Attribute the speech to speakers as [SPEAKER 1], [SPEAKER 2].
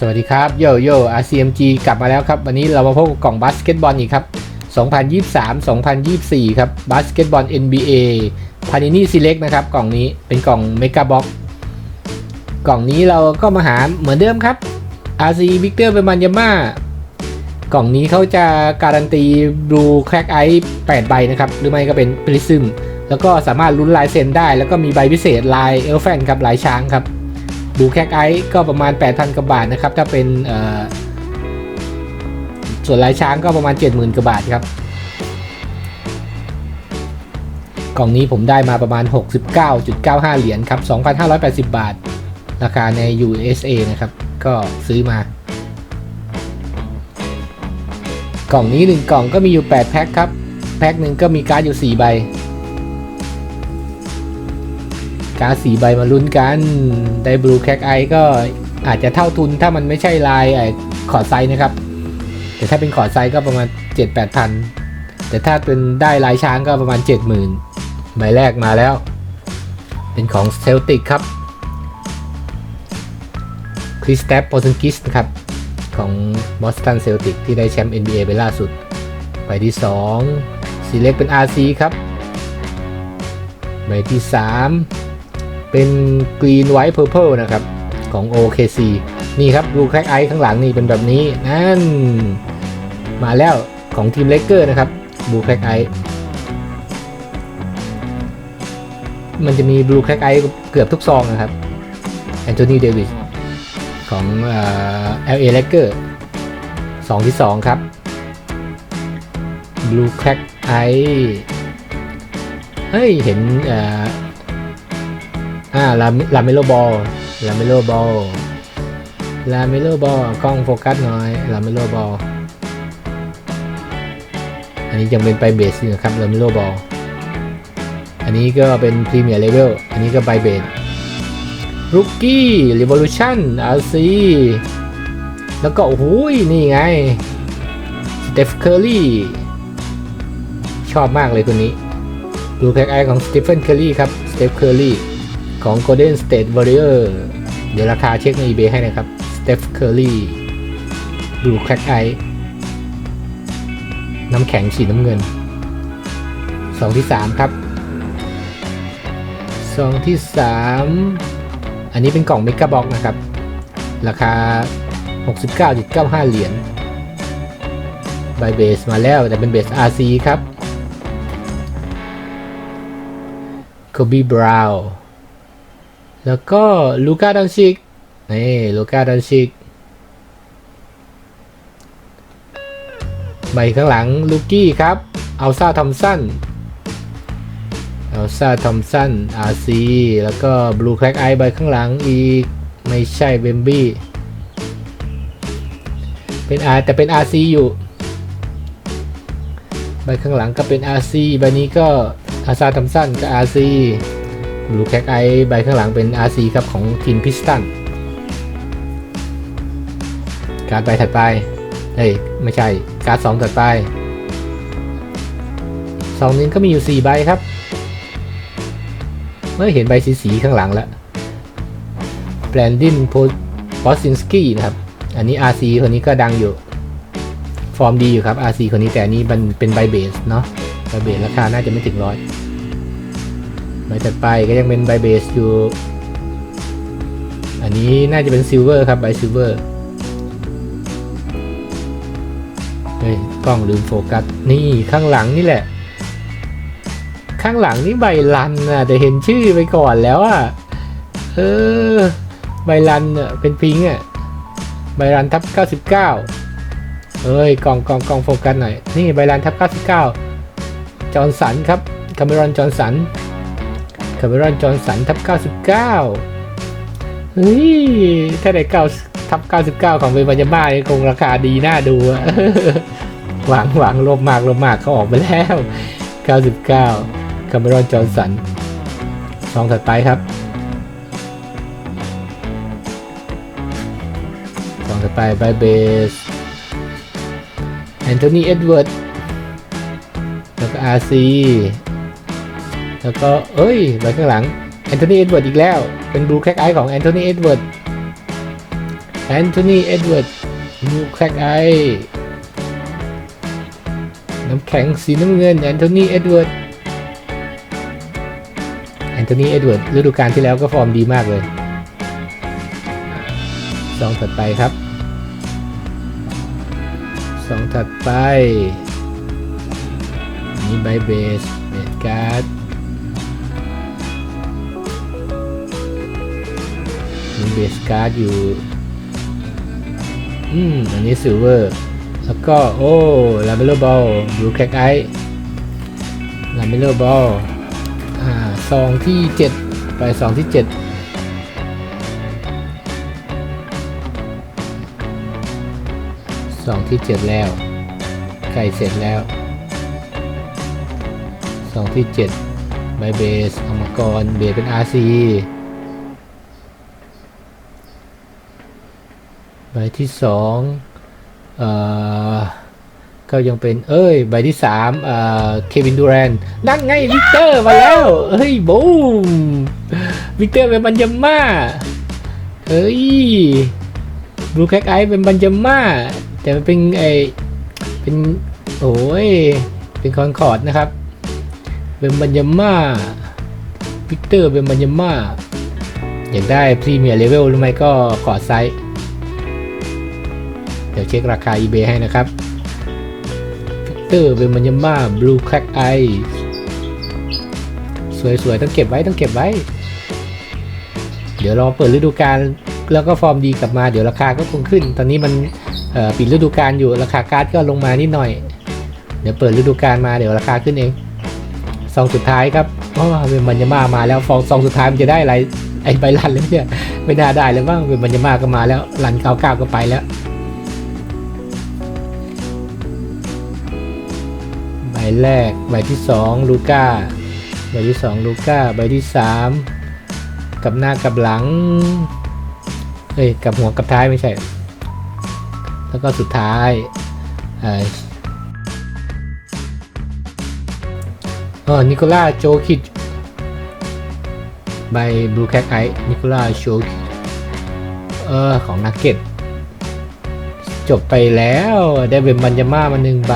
[SPEAKER 1] สวัสดีครับโยโย่ RCMG กลับมาแล้วครับ วันนี้เรามาพบกับกล่องบาสเกตบอลอีกครับ 2023-2024 ครับบาสเกตบอล NBA Panini Select นะครับ กล่องนี้เป็นกล่อง Mega Box กล่องนี้เราก็มาหาเหมือนเดิมครับ RC Victor เป็นมันยาม่ากล่องนี้เขาจะการันตี Blue Crack Ice 8ใบนะครับ หรือไม่ก็เป็น Prism แล้วก็สามารถลุ้นลายเซ็นได้ แล้วก็มีใบพิเศษลายเอลแฟนครับลายช้างครับ ดูแคกไอซ์ก็ประมาณ 8,000กว่าบาทนะครับ ถ้าเป็นส่วนลายช้างก็ประมาณ 70,000กว่าบาทครับ กล่องนี้ผมได้มาประมาณ 69.95 เหรียญครับ 2,580 บาท ราคาใน USA นะครับ ก็ซื้อมา กล่องนี้ 1 กล่องก็มีอยู่ 8 แพ็คครับ แพ็คหนึ่งก็มีการ์ดอยู่ 4 ใบ การ์ดสีใบมาลุ้นกันได้บลูแคกไอก็อาจจะเท่าทุนถ้ามันไม่ใช่ลายไอขอดไซส์นะครับ แต่ถ้าเป็นขอดไซส์ก็ประมาณ 7 8พันแต่ถ้าเป็นได้ลายช้างก็ประมาณ 70,000 ใบแรกมาแล้ว เป็นของเซลติกครับคริสแตปโพซิงกิสนะครับ ของบอสตันเซลติกที่ได้แชมป์ NBA ไปล่าสุด ใบที่ 2สีเล็กเป็น RC ครับ ใบที่ 3 เป็น Green White Purple นะครับ ของ OKC นี่ครับดูแคคไอข้างหลังนี่เป็นแบบนี้ นั่น มาแล้วของทีมเลกเกอร์นะครับบูแคคไอมันจะมีบลูแคคไอเกือบทุกซองนะครับแอนโทนีเดวิสของเอ่อ LA Lakers สองที่2ครับ Blue Crack Eye เฮ้ย เห็นเอ่อ อ่าลาลาเมโลบอลลาเมโลบอลลาเมโลบอลกล้องโฟกัสหน่อยลาเมโลบอลอันนี้ยังเป็นไปเบสอยู่นะครับลาเมโลบอลอันนี้ก็เป็นพรีเมียร์เลเวลอันนี้ก็ไปเบสรุกกี้รีวอลูชั่นอาร์ซีแล้วก็โอ้โหนี่ไงสเตฟเคอร์รี่ชอบมากเลยตัวนี้ดูแพ็กไอของสเตีเฟนเคอร์รี่ครับสเตฟเคอร์รี่ ของ Golden State Warrior เดี๋ยวราคาเช็คใน eBay ให้นะครับสเตฟเคอร์รี่ดูแพ็กไอน้ำแข็งสีน้ำเงินสองที่สามครับสองที่สามอันนี้เป็นกล่องเมกะบ็อกนะครับ ราคา 69.95 เหรียญใบเบสมาแล้วแต่เป็นเบส RC ครับโคบีบราวน์ แล้วก็ลูกาดอนชิกนี่ลูกาดอนชิกใบข้างหลังลูกี้ครับเอาซาทอมสันเอาซาทอมสัน RC แล้วก็บลูแคล็กไอใบข้างหลังอีก ไม่ใช่เบมบี้เป็น R แต่เป็น RC อยู่ ใบข้างหลังก็เป็น RC ใบนี้ก็อาซาทัมสันกับ RC บ ลูแคกไอใบข้างหลังเป็น RC ครับของทีมพิสตัน การดใบถัดไป เฮ้ย ไม่ใช่ การ์ดสองถัดไปสองนี้ก็มีอยู่ 4 ใบครับ เมื่อเห็นใบสีสีๆข้างหลังแล้วแบรนดินโพสซินสกี้นะครับ อันนี้ RC คนนี้ก็ดังอยู่ ฟอร์มดีอยู่ครับ RC คนนี้แต่นนี้มันเป็นใบเบสเนาะใบเบสราคาน่าจะไม่ถึงร้อย ใบถัดไปก็ยังเป็นใบเบสอยู่ อันนี้น่าจะเป็นซิลเวอร์ครับใบซิลเวอร์เฮ้ยกล้องลืมโฟกัส นี่ข้างหลังนี่แหละ ข้างหลังนี่ใบลันนะแต่เห็นชื่อไปก่อนแล้วอะเออ ใบรันเน่ะเป็นพิงอะใบรันทับ 99 เอ้ยกล่องกล่องกล่องโฟกัสหน่อย นี่ใบรันทับ 99 จอร์นสันครับคาเมรอนจอร์นสัน คาเมรอนจอร์นสันทับ 99 เฮ้ย ถ้าได้เก้าทับ 99 ของเบบัญญาบ้านี่คงราคาดีน่าดูอะหวังหวังลบมากลบมากเขาออกไปแล้ว 99 คาเมรอนจอร์นสันซองถัดไปครับสองต่อไปไบเบสแอนโทนีเอ็ดเวิร์ดแล้วก็อาร์ซี แล้วก็เอ้ยใบข้างหลังแอนโทนีเอ็ดเวิร์ดอีกแล้ว เป็นบลูแคกไอของแอนโทนีเอ็ดเวิร์ดแอนโทนีเอ็ดเวิร์ดมูแคกไอน้ำแข็งสีน้ำเงินแอนโทนีเอ็ดเวิร์ดแอนโทนีเอ็ดเวิร์ดฤดูกาลที่แล้วก็ฟอร์มดีมากเลยซองถัดไปครับซองถัดไปนี่ใบเบสเบสการ์ด มีเบสการ์ดอยู่ อืม อันนี้ซิลเวอร์ แล้วก็ โอ้ลาเมโลบอลบลูแคกไอลาเมโลบอลอ่าซองที่7ไปซองที่7ซองที่7แล้วไก่เสร็จแล้วซองที่7ใบเบสอมกรเบสเป็น RC บที่สองอก็ยังเป็น เอ้ย ใบที่สามเควินดูแรนนั่นไงวิกเตอร์มาแล้ว เฮ้ยบูมวิกเตอร์เป็นบัญญาม่าเฮ้ยบลูแคกไอเป็นบัญญาม่าแต่มันเป็นไอเป็นโอ้ยเป็นคอนคอร์ดนะครับเป็นบัญญาม่าวิกเตอร์เป็นบัญญาม่าอยากได้พรีเมียร์เลเวลหรือไม่ก็ขอไซส์ ดี๋ยวเช็คราคา eBay ให้นะครับฟิเตอร์เป็นมันยม่าบลูแค c ไอสวยๆ ต้องเก็บไว้ต้องเก็บไว้ เดี๋ยวรอเปิดฤดูกาลแล้วก็ฟอร์มดีกลับมาเดี๋ยวราคาก็คงขึ้น ตอนนี้มันปิดฤดูกาลอยู่ราคาการ์ดก็ลงมานิดหน่อย เดี๋ยวเปิดฤดูกาลมาเดี๋ยวราคาขึ้นเองซองสุดท้ายครับอ๋อเป็นมันยาม่ามาแล้วฟองซองสุดท้ายมันจะได้อะไรไอ้ใบลันเลยเนี่ยไม่น่าได้เลยบ้างเป็นมันยาม่าก็มาแล้วลันเก้าเก้าก็ไปแล้ว ใบแรก ใบที่สองลูก้า ใบที่สองลูก้า ใบที่สามกับหน้ากับหลังเฮ้ย กับหัวกับท้ายไม่ใช่ แล้วก็สุดท้ายเออเออนิโคล่าโจคิดใบบลูแคทไอนิโคล่าโจคิดเออ ของนักเก็ตจบไปแล้วได้เป็นบัญญาม่ามาหนึ่งใบ